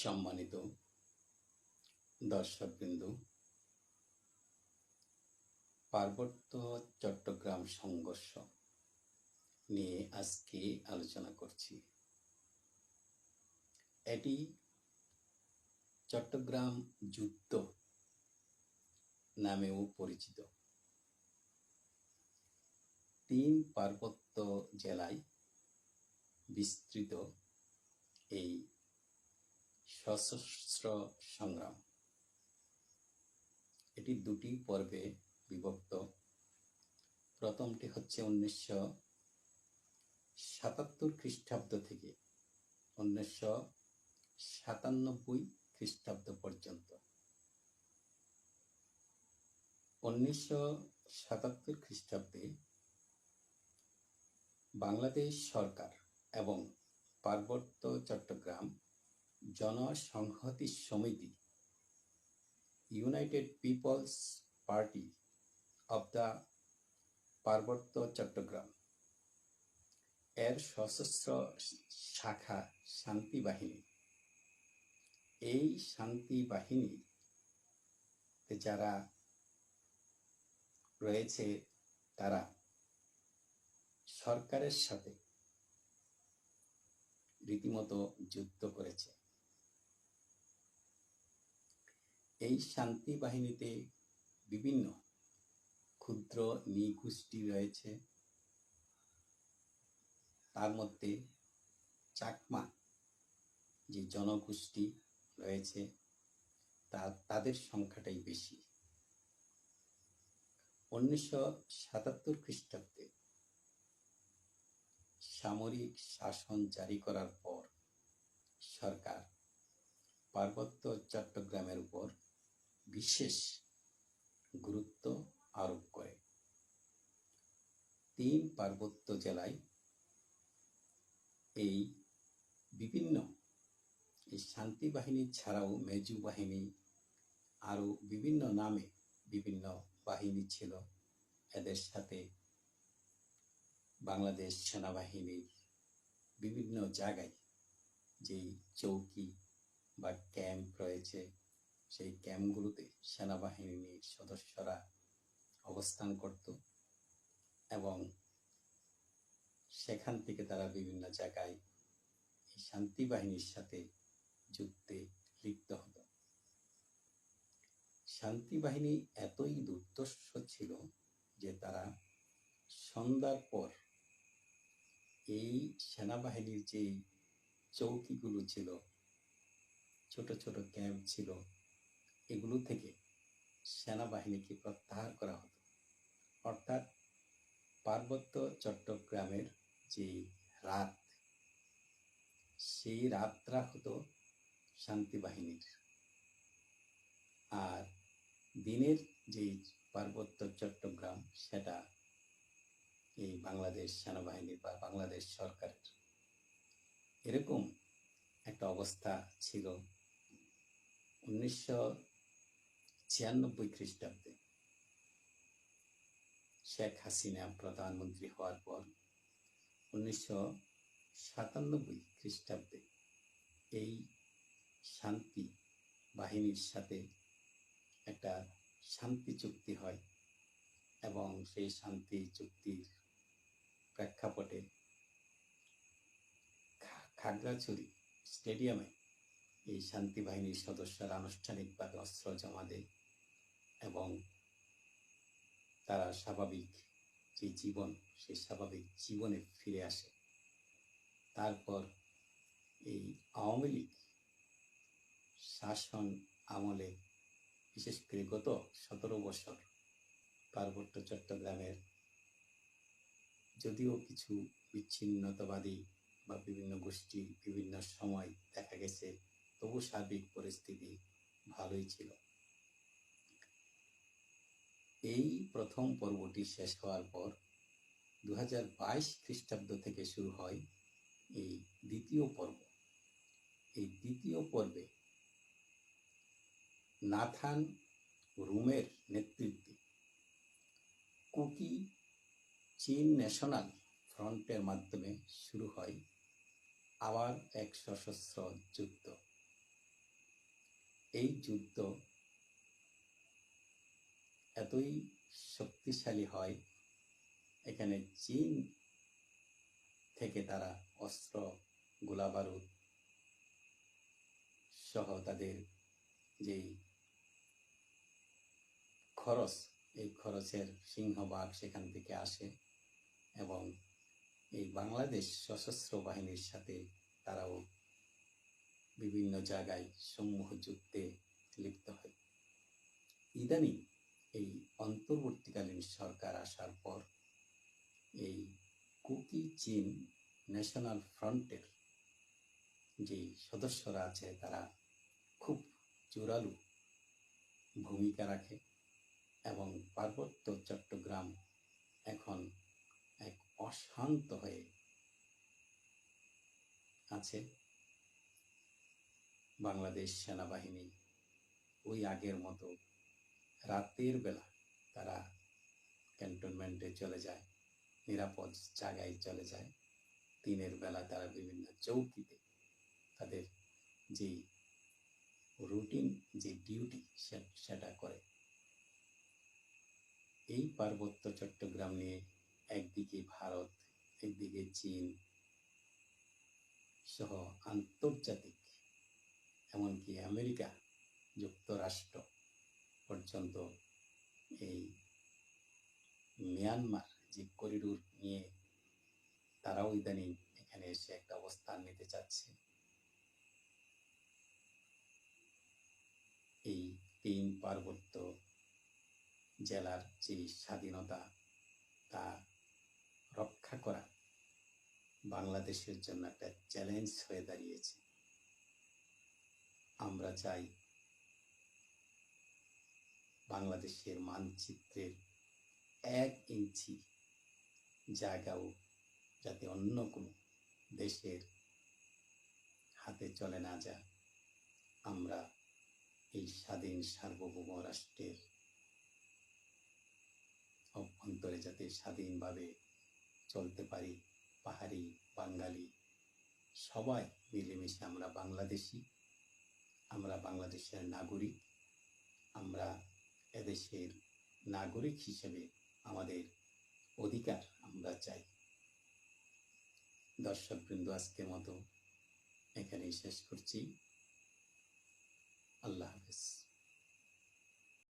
সম্মানিত দর্শকবৃন্দ, পার্বত্য চট্টগ্রাম সংঘর্ষ নিয়ে আজকে আলোচনা করছি। এটি চট্টগ্রাম যুদ্ধ নামেও পরিচিত। তিন পার্বত্য জেলায় বিস্তৃত এই সশস্ত্র সংগ্রাম। এটি দুটি পর্বে বিভক্ত। প্রথমটি হচ্ছে উনিশশো সাতাত্তর খ্রিস্টাব্দ থেকে উনিশশো সাতানব্বই খ্রিস্টাব্দ পর্যন্ত। উনিশশো সাতাত্তর খ্রিস্টাব্দে বাংলাদেশ সরকার এবং Parbatya Chattagram Janasamhati Samiti united people's party of the Parbatya Chattagram এর সশস্ত্র শাখা শান্তি বাহিনী। এই শান্তি বাহিনী যারা রয়েছে, তারা সরকারের সাথে রীতিমতো যুদ্ধ করেছে। এই শান্তি বাহিনীতে বিভিন্ন ক্ষুদ্র নৃগোষ্ঠী রয়েছে। তার মধ্যে চাকমা যে জনগোষ্ঠী রয়েছে, তা, তাদের সংখ্যাটাই বেশি। উনিশশো সাতাত্তর খ্রিস্টাব্দে সামরিক শাসন জারি করার পর সরকার পার্বত্য চট্টগ্রামের উপর বিশেষ গুরুত্ব আরোপ করে। তিন পার্বত্য জেলায় এই বিভিন্ন এই শান্তি বাহিনী ছাড়াও মেজু বাহিনী আরও বিভিন্ন নামে বিভিন্ন বাহিনী ছিল। এদের সাথে বাংলাদেশ সেনাবাহিনীর বিভিন্ন জায়গায় যেই চৌকি বা ক্যাম্প রয়েছে সেই ক্যাম্পগুলোতে সেনাবাহিনীর সদস্যরা অবস্থান করত এবং সেখান থেকে তারা বিভিন্ন জায়গায় এই শান্তি বাহিনীর সাথে যুদ্ধে লিপ্ত হতো। শান্তি বাহিনী এতই দুর্দর্শ ছিল যে তারা সন্ধ্যার পর এই সেনাবাহিনীর যে চৌকিগুলো ছিল, ছোট ছোট ক্যাম্প ছিল এগুলো থেকে সেনাবাহিনীকে প্রত্যাহার করা হতো। অর্থাৎ পার্বত্য চট্টগ্রামের যে রাত, সেই রাতটা হতো শান্তি বাহিনীর। আর দিনের যে পার্বত্য চট্টগ্রাম, সেটা এই বাংলাদেশ সেনাবাহিনী বা বাংলাদেশ সরকারের। এরকম একটা অবস্থা ছিল। উনিশশো ছিয়ানব্বই খ্রিস্টাব্দে শেখ হাসিনা প্রধানমন্ত্রী হওয়ার পর উনিশশো সাতানব্বই খ্রিস্টাব্দে এই শান্তি বাহিনীর সাথে একটা শান্তি চুক্তি হয় এবং সেই শান্তি চুক্তির প্রেক্ষাপটে খাগড়াছড়ি স্টেডিয়ামে এই শান্তি বাহিনীর সদস্যরা আনুষ্ঠানিকভাবে অস্ত্র জমা দেয়। এবং তারা স্বাভাবিক যে জীবন, সেই স্বাভাবিক জীবনে ফিরে আসে। তারপর এই আওয়ামী লীগ শাসন আমলে, বিশেষ করে গত সতেরো বছর পার্বত্য চট্টগ্রামের যদিও কিছু বিচ্ছিন্নতাবাদী বা বিভিন্ন গোষ্ঠী বিভিন্ন সময় দেখা গেছে, তবু সার্বিক পরিস্থিতি ভালোই ছিল। এই প্রথম পর্বটি শেষ হওয়ার পর দু হাজার বাইশ খ্রিস্টাব্দ থেকে শুরু হয় এই দ্বিতীয় পর্ব। এই দ্বিতীয় পর্বে নাথান রুমের নেতৃত্বে কুকি চীন ন্যাশনাল ফ্রন্টের মাধ্যমে শুরু হয় আবার এক সশস্ত্র যুদ্ধ। এই যুদ্ধ এতই শক্তিশালী হয়, এখানে চীন থেকে তারা অস্ত্র, গোলাবারুদ সহ তাদের যেই খরচ, এই খরচের সিংহভাগ সেখান থেকে আসে এবং এই বাংলাদেশ সশস্ত্র বাহিনীর সাথে তারাও বিভিন্ন জায়গায় সমূহ যুদ্ধে লিপ্ত হয়। ইদানিং এই অন্তর্বর্তীকালীন সরকার আসার পর এই কুকি চীন ন্যাশনাল ফ্রন্টের যে সদস্যরা আছে, তারা খুব জোরালো ভূমিকা রাখে এবং পার্বত্য চট্টগ্রাম এখন এক অশান্ত হয়ে আছে। বাংলাদেশ সেনাবাহিনী ওই আগের মতো রাতের বেলা তারা ক্যান্টনমেন্টে চলে যায়, নিরাপদ জায়গায় চলে যায়। দিনের বেলা তারা বিভিন্ন চৌকিতে তাদের যে রুটিন যে ডিউটি সেটা করে। এই পার্বত্য চট্টগ্রাম নিয়ে একদিকে ভারত, একদিকে চীন সহ আন্তর্জাতিক, এমনকি আমেরিকা যুক্তরাষ্ট্র। পর্যন্ত এই মিয়ানমার যে করিডোর নিয়ে তারাও ইদানিং এখানে এসে একটা অবস্থান নিতে চাচ্ছে। এই তিন পার্বত্য জেলার যে স্বাধীনতা, তা রক্ষা করা বাংলাদেশের জন্য একটা চ্যালেঞ্জ হয়ে দাঁড়িয়েছে। আমরা চাই বাংলাদেশের মানচিত্রের এক ইঞ্চি জায়গাও যাতে অন্য কোনো দেশের হাতে চলে না যায়। আমরা এই স্বাধীন সার্বভৌম রাষ্ট্রের অভ্যন্তরে যাতে স্বাধীনভাবে চলতে পারি, পাহাড়ি, বাঙালি, সবাই মিলেমিশে আমরা বাংলাদেশি, আমরা বাংলাদেশের নাগরিক, আমরা এদেশের নাগরিক হিসেবে আমাদের অধিকার আমরা চাই। দর্শকবৃন্দ, আজকের মতো এখানেই শেষ করছি। আল্লাহ হাফেজ।